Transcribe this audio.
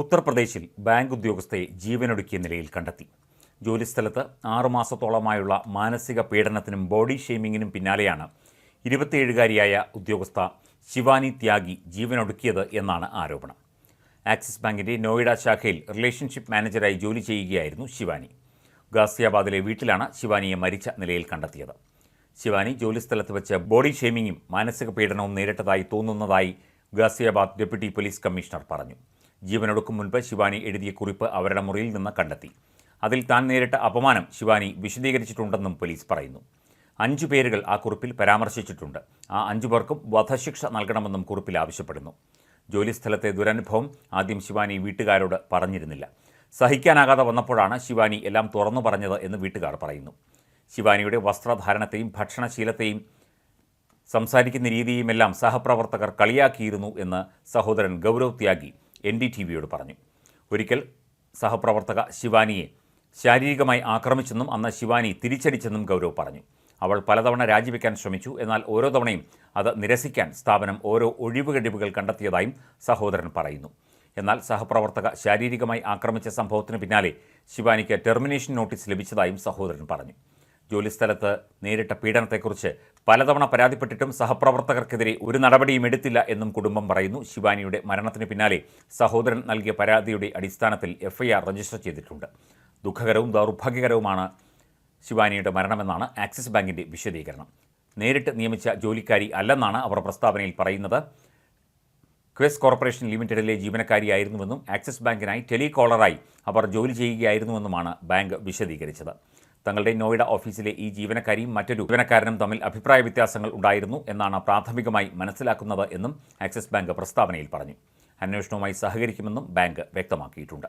ഉത്തർപ്രദേശിൽ ബാങ്ക് ഉദ്യോഗസ്ഥയെ ജീവനൊടുക്കിയ നിലയിൽ കണ്ടെത്തി. ജോലിസ്ഥലത്ത് ആറുമാസത്തോളമായുള്ള മാനസിക പീഡനത്തിനും ബോഡി ഷെയ്മിങ്ങിനും പിന്നാലെയാണ് ഇരുപത്തിയേഴുകാരിയായ ഉദ്യോഗസ്ഥ ശിവാനി ത്യാഗി ജീവനൊടുക്കിയത് എന്നാണ് ആരോപണം. ആക്സിസ് ബാങ്കിന്റെ നോയിഡ ശാഖയിൽ റിലേഷൻഷിപ്പ് മാനേജരായി ജോലി ചെയ്യുകയായിരുന്നു ശിവാനി. ഗാസിയാബാദിലെ വീട്ടിലാണ് ശിവാനിയെ മരിച്ച നിലയിൽ കണ്ടെത്തിയത്. ശിവാനി ജോലിസ്ഥലത്ത് വെച്ച് ബോഡി ഷെയ്മിങ്ങും മാനസിക പീഡനവും നേരിട്ടതായി തോന്നുന്നതായി ഗാസിയാബാദ് ഡെപ്യൂട്ടി പോലീസ് കമ്മീഷണർ പറഞ്ഞു. ജീവനൊടുക്കും മുൻപ് ശിവാനി എഴുതിയ കുറിപ്പ് അവരുടെ മുറിയിൽ നിന്ന് കണ്ടെത്തി. അതിൽ താൻ നേരിട്ട അപമാനം ശിവാനി വിശദീകരിച്ചിട്ടുണ്ടെന്നും പോലീസ് പറയുന്നു. അഞ്ചു പേരുകൾ ആ കുറിപ്പിൽ പരാമർശിച്ചിട്ടുണ്ട്. ആ അഞ്ചു പേർക്കും വധശിക്ഷ നൽകണമെന്നും കുറിപ്പിൽ ആവശ്യപ്പെടുന്നു. ജോലിസ്ഥലത്തെ ദുരനുഭവം ആദ്യം ശിവാനി വീട്ടുകാരോട് പറഞ്ഞിരുന്നില്ല. സഹിക്കാനാകാതെ വന്നപ്പോഴാണ് ശിവാനി എല്ലാം തുറന്നു പറഞ്ഞത് എന്ന് വീട്ടുകാർ പറയുന്നു. ശിവാനിയുടെ വസ്ത്രധാരണത്തെയും ഭക്ഷണശീലത്തെയും സംസാരിക്കുന്ന രീതിയുമെല്ലാം സഹപ്രവർത്തകർ കളിയാക്കിയിരുന്നു എന്ന് സഹോദരൻ Gaurav Tyagi N D T വിയോട് പറഞ്ഞു. ഒരിക്കൽ സഹപ്രവർത്തക ശിവാനിയെ ശാരീരികമായി ആക്രമിച്ചെന്നും അന്ന് ശിവാനി തിരിച്ചടിച്ചെന്നും ഗൗരവ് പറഞ്ഞു. അവൾ പലതവണ രാജിവെക്കാൻ ശ്രമിച്ചു. എന്നാൽ ഓരോ തവണയും അത് നിരസിക്കാൻ സ്ഥാപനം ഓരോ ഒഴിവുകഴിവുകൾ കണ്ടെത്തിയതായും സഹോദരൻ പറയുന്നു. എന്നാൽ സഹപ്രവർത്തക ശാരീരികമായി ആക്രമിച്ച സംഭവത്തിന് പിന്നാലെ ശിവാനിക്ക് ടെർമിനേഷൻ നോട്ടീസ് ലഭിച്ചതായും സഹോദരൻ പറഞ്ഞു. ജോലിസ്ഥലത്ത് നേരിട്ട പീഡനത്തെക്കുറിച്ച് പലതവണ പരാതിപ്പെട്ടിട്ടും സഹപ്രവർത്തകർക്കെതിരെ ഒരു നടപടിയും എടുത്തില്ല എന്നും കുടുംബം പറയുന്നു. ശിവാനിയുടെ മരണത്തിന് പിന്നാലെ സഹോദരൻ നൽകിയ പരാതിയുടെ അടിസ്ഥാനത്തിൽ എഫ്ഐആർ രജിസ്റ്റർ ചെയ്തിട്ടുണ്ട്. ദുഃഖകരവും ദൗർഭാഗ്യകരവുമാണ് ശിവാനിയുടെ മരണമെന്നാണ് ആക്സിസ് ബാങ്കിന്റെ വിശദീകരണം. നേരിട്ട് നിയമിച്ച ജോലിക്കാരി അല്ലെന്നാണ് അവർ പ്രസ്താവനയിൽ പറയുന്നത്. ക്വസ് കോർപ്പറേഷൻ ലിമിറ്റഡിലെ ജീവനക്കാരിയായിരുന്നുവെന്നും ആക്സിസ് ബാങ്കിനായി ടെലികോളറായി അവർ ജോലി ചെയ്യുകയായിരുന്നുവെന്നുമാണ് ബാങ്ക് വിശദീകരിച്ചത്. തങ്ങളുടെ നോയിഡ ഓഫീസിലെ ഈ ജീവനക്കാരിയും മറ്റൊരു ജീവനക്കാരനും തമ്മിൽ അഭിപ്രായ വ്യത്യാസങ്ങൾ ഉണ്ടായിരുന്നു എന്നാണ് പ്രാഥമികമായി മനസ്സിലാക്കുന്നത് എന്നും ആക്സിസ് ബാങ്ക് പ്രസ്താവനയിൽ പറഞ്ഞു. അന്വേഷണവുമായി സഹകരിക്കുമെന്നും ബാങ്ക് വ്യക്തമാക്കിയിട്ടുണ്ട്.